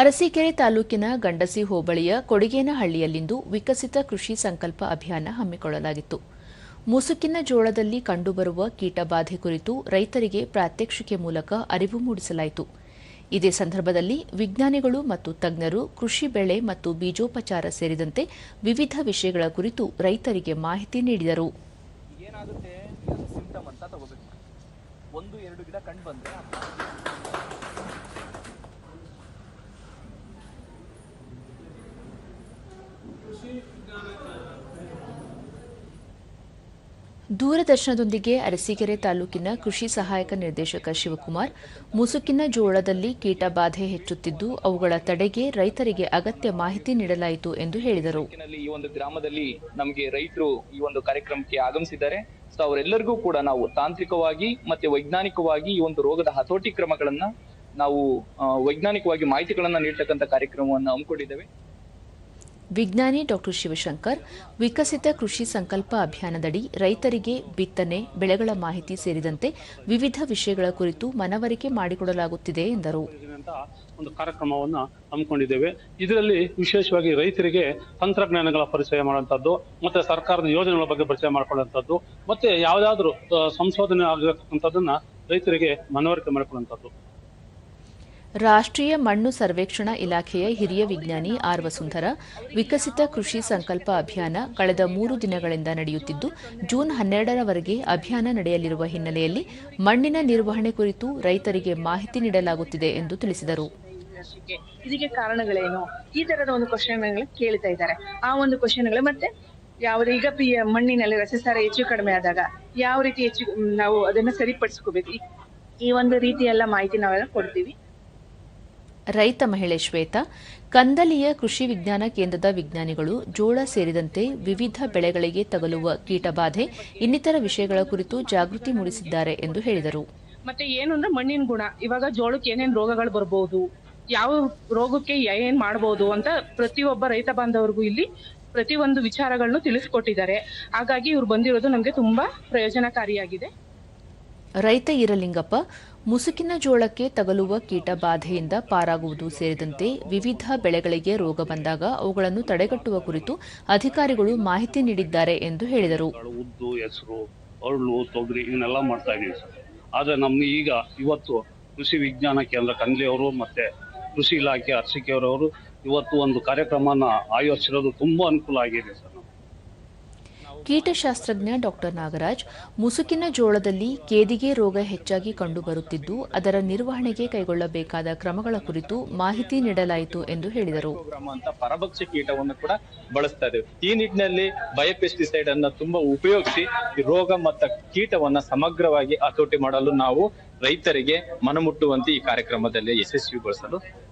ಅರಸೀಕೆರೆ ತಾಲೂಕಿನ ಗಂಡಸಿ ಹೋಬಳಿಯ ಕೊಡಿಗೇನಹಳ್ಳಿಯಲ್ಲಿಂದು ವಿಕಸಿತ ಕೃಷಿ ಸಂಕಲ್ಪ ಅಭಿಯಾನ ಹಮ್ಮಿಕೊಳ್ಳಲಾಗಿತ್ತು. ಮುಸುಕಿನ ಜೋಳದಲ್ಲಿ ಕಂಡುಬರುವ ಕೀಟಬಾಧೆ ಕುರಿತು ರೈತರಿಗೆ ಪ್ರಾತ್ಯಕ್ಷಿಕೆ ಮೂಲಕ ಅರಿವು ಮೂಡಿಸಲಾಯಿತು. ಇದೇ ಸಂದರ್ಭದಲ್ಲಿ ವಿಜ್ಞಾನಿಗಳು ಮತ್ತು ತಜ್ಞರು ಕೃಷಿ ಬೆಳೆ ಮತ್ತು ಬೀಜೋಪಚಾರ ಸೇರಿದಂತೆ ವಿವಿಧ ವಿಷಯಗಳ ಕುರಿತು ರೈತರಿಗೆ ಮಾಹಿತಿ ನೀಡಿದರು. ಒಂದು, ಎರಡು ಗಿಡ ಕಂಡು ದೂರದರ್ಶನದೊಂದಿಗೆ ಅರಸೀಕೆರೆ ತಾಲೂಕಿನ ಕೃಷಿ ಸಹಾಯಕ ನಿರ್ದೇಶಕ ಶಿವಕುಮಾರ್, ಮುಸುಕಿನ ಜೋಳದಲ್ಲಿ ಕೀಟ ಬಾಧೆ ಹೆಚ್ಚುತ್ತಿದ್ದು, ಅವುಗಳ ತಡೆಗೆ ರೈತರಿಗೆ ಅಗತ್ಯ ಮಾಹಿತಿ ನೀಡಲಾಯಿತು ಎಂದು ಹೇಳಿದರು. ಈ ಒಂದು ಗ್ರಾಮದಲ್ಲಿ ನಮಗೆ ರೈತರು ಈ ಒಂದು ಕಾರ್ಯಕ್ರಮಕ್ಕೆ ಆಗಮಿಸಿದ್ದಾರೆ. ಸೊ ಅವರೆಲ್ಲರಿಗೂ ಕೂಡ ನಾವು ತಾಂತ್ರಿಕವಾಗಿ ಮತ್ತೆ ವೈಜ್ಞಾನಿಕವಾಗಿ ಈ ಒಂದು ರೋಗದ ಹತೋಟಿ ಕ್ರಮಗಳನ್ನ ನಾವು ವೈಜ್ಞಾನಿಕವಾಗಿ ಮಾಹಿತಿಗಳನ್ನ ನೀಡ್ತಕ್ಕಂಥ ಕಾರ್ಯಕ್ರಮವನ್ನು ಹಮ್ಮಿಕೊಂಡಿದ್ದೇವೆ. ವಿಜ್ಞಾನಿ ಡಾಕ್ಟರ್ ಶಿವಶಂಕರ್, ವಿಕಸಿತ ಕೃಷಿ ಸಂಕಲ್ಪ ಅಭಿಯಾನದಡಿ ರೈತರಿಗೆ ಬಿತ್ತನೆ, ಬೆಳೆಗಳ ಮಾಹಿತಿ ಸೇರಿದಂತೆ ವಿವಿಧ ವಿಷಯಗಳ ಕುರಿತು ಮನವರಿಕೆ ಮಾಡಿಕೊಡಲಾಗುತ್ತಿದೆ ಎಂದರು. ಒಂದು ಕಾರ್ಯಕ್ರಮವನ್ನು ಹಮ್ಮಿಕೊಂಡಿದ್ದೇವೆ. ಇದರಲ್ಲಿ ವಿಶೇಷವಾಗಿ ರೈತರಿಗೆ ತಂತ್ರಜ್ಞಾನಗಳ ಪರಿಚಯ ಮಾಡುವಂಥದ್ದು, ಮತ್ತೆ ಸರ್ಕಾರದ ಯೋಜನೆಗಳ ಬಗ್ಗೆ ಪರಿಚಯ ಮಾಡಿಕೊಳ್ಳುವಂಥದ್ದು, ಮತ್ತೆ ಯಾವ್ದಾದ್ರು ಸಂಶೋಧನೆ ಆಗಿರತಕ್ಕಂಥದ್ದನ್ನ ರೈತರಿಗೆ ಮನವರಿಕೆ ಮಾಡಿಕೊಳ್ಳುವಂಥದ್ದು. ರಾಷ್ಟ್ರೀಯ ಮಣ್ಣು ಸರ್ವೇಕ್ಷಣಾ ಇಲಾಖೆಯ ಹಿರಿಯ ವಿಜ್ಞಾನಿ ಆರ್ ವಸುಂಧರ ವಿಕಸಿತ ಕೃಷಿ ಸಂಕಲ್ಪ ಅಭಿಯಾನ ಕಳೆದ ಮೂರು ದಿನಗಳಿಂದ ನಡೆಯುತ್ತಿದ್ದು, ಜೂನ್ ಹನ್ನೆರಡರವರೆಗೆ ಅಭಿಯಾನ ನಡೆಯಲಿರುವ ಹಿನ್ನೆಲೆಯಲ್ಲಿ ಮಣ್ಣಿನ ನಿರ್ವಹಣೆ ಕುರಿತು ರೈತರಿಗೆ ಮಾಹಿತಿ ನೀಡಲಾಗುತ್ತಿದೆ ಎಂದು ತಿಳಿಸಿದರು. ಇದಕ್ಕೆ ಕಾರಣಗಳೇನು? ಈ ತರದ ಒಂದು ಕ್ವಶನ್ಗಳು ಕೇಳ್ತಾ ಇದ್ದಾರೆ. ಆ ಒಂದು ಕ್ವಶನ್ಗಳು ಮತ್ತೆ ಯಾವುದೇ ಈಗ ಪಿ ಮಣ್ಣಿನಲ್ಲಿ ರಸಸಾರ ಹೆಚ್ಚು ಕಡಿಮೆ ಆದಾಗ ಯಾವ ರೀತಿ ಹೆಚ್ಚು ನಾವು ಅದನ್ನ ಸರಿಪಡಿಸ್ಕೋಬೇಕು? ಈ- ಒಂದು ರೀತಿ ಮಾಹಿತಿ ನಾವೆಲ್ಲ ಕೊಡ್ತೀವಿ. ರೈತ ಮಹಿಳೆ ಶ್ವೇತಾ, ಕಂದಲಿಯ ಕೃಷಿ ವಿಜ್ಞಾನ ಕೇಂದ್ರದ ವಿಜ್ಞಾನಿಗಳು ಜೋಳ ಸೇರಿದಂತೆ ವಿವಿಧ ಬೆಳೆಗಳಿಗೆ ತಗಲುವ ಕೀಟಬಾಧೆ ಇನ್ನಿತರ ವಿಷಯಗಳ ಕುರಿತು ಜಾಗೃತಿ ಮೂಡಿಸಿದ್ದಾರೆ ಎಂದು ಹೇಳಿದರು. ಮತ್ತೆ ಏನು ಅಂದ್ರೆ ಮಣ್ಣಿನ ಗುಣ. ಇವಾಗ ಜೋಳಕ್ಕೆ ಏನೇನು ರೋಗಗಳು ಬರಬಹುದು ಯಾವ ರೋಗಕ್ಕೆ ಏನ್ ಮಾಡಬಹುದು ಅಂತ ಪ್ರತಿಯೊಬ್ಬ ರೈತ ಬಾಂಧವರಿಗೂ ಇಲ್ಲಿ ಪ್ರತಿಯೊಂದು ವಿಚಾರಗಳನ್ನು ತಿಳಿಸಿಕೊಟ್ಟಿದ್ದಾರೆ. ಹಾಗಾಗಿ ಇವ್ರು ಬಂದಿರೋದು ನಮಗೆ ತುಂಬಾ ಪ್ರಯೋಜನಕಾರಿಯಾಗಿದೆ. ರೈತ ಇರಲಿಂಗಪ್ಪ, ಮುಸುಕಿನ ಜೋಳಕ್ಕೆ ತಗಲುವ ಕೀಟ ಬಾಧೆಯಿಂದ ಪಾರಾಗುವುದು ಸೇರಿದಂತೆ ವಿವಿಧ ಬೆಳೆಗಳಿಗೆ ರೋಗ ಬಂದಾಗ ಅವುಗಳನ್ನು ತಡೆಗಟ್ಟುವ ಕುರಿತು ಅಧಿಕಾರಿಗಳು ಮಾಹಿತಿ ನೀಡಿದ್ದಾರೆ ಎಂದು ಹೇಳಿದರು ಉದ್ದು, ಹೆಸರು ಅರಳು ತೊಗರಿ ಇವನ್ನೆಲ್ಲ ಮಾಡ್ತಾ ಸರ್ ಆದರೆ ನಮ್ಮ ಈಗ ಇವತ್ತು ಕೃಷಿ ವಿಜ್ಞಾನ ಕೇಂದ್ರ ಕಂದ್ಲಿಯವರು ಮತ್ತೆ ಕೃಷಿ ಇಲಾಖೆ ಅರ್ಸಿಕೆಯವರವರು ಇವತ್ತು ಒಂದು ಕಾರ್ಯಕ್ರಮನ ಆಯೋಜಿಸಿರೋದು ತುಂಬಾ ಅನುಕೂಲ ಆಗಿದೆ ಸರ್. ಕೀಟಶಾಸ್ತ್ರಜ್ಞ ಡಾಕ್ಟರ್ ನಾಗರಾಜ್, ಮುಸುಕಿನ ಜೋಳದಲ್ಲಿ ಕೇದಿಗೆ ರೋಗ ಹೆಚ್ಚಾಗಿ ಕಂಡುಬರುತ್ತಿದ್ದು, ಅದರ ನಿರ್ವಹಣೆಗೆ ಕೈಗೊಳ್ಳಬೇಕಾದ ಕ್ರಮಗಳ ಕುರಿತು ಮಾಹಿತಿ ನೀಡಲಾಯಿತು ಎಂದು ಹೇಳಿದರು. ಪರಭಕ್ಷ ಕೀಟವನ್ನು ಕೂಡ ಬಳಸ್ತಾ ಈ ನಿಟ್ಟಿನಲ್ಲಿ ಬಯೋಪೆಸ್ಟಿಸೈಡ್ ಅನ್ನು ತುಂಬಾ ಉಪಯೋಗಿಸಿ ರೋಗ ಮತ್ತು ಕೀಟವನ್ನು ಸಮಗ್ರವಾಗಿ ಹತೋಟಿ ಮಾಡಲು ನಾವು ರೈತರಿಗೆ ಮನಮುಟ್ಟುವಂತೆ ಈ ಕಾರ್ಯಕ್ರಮದಲ್ಲಿ ಯಶಸ್ವಿಗೊಳಿಸಲು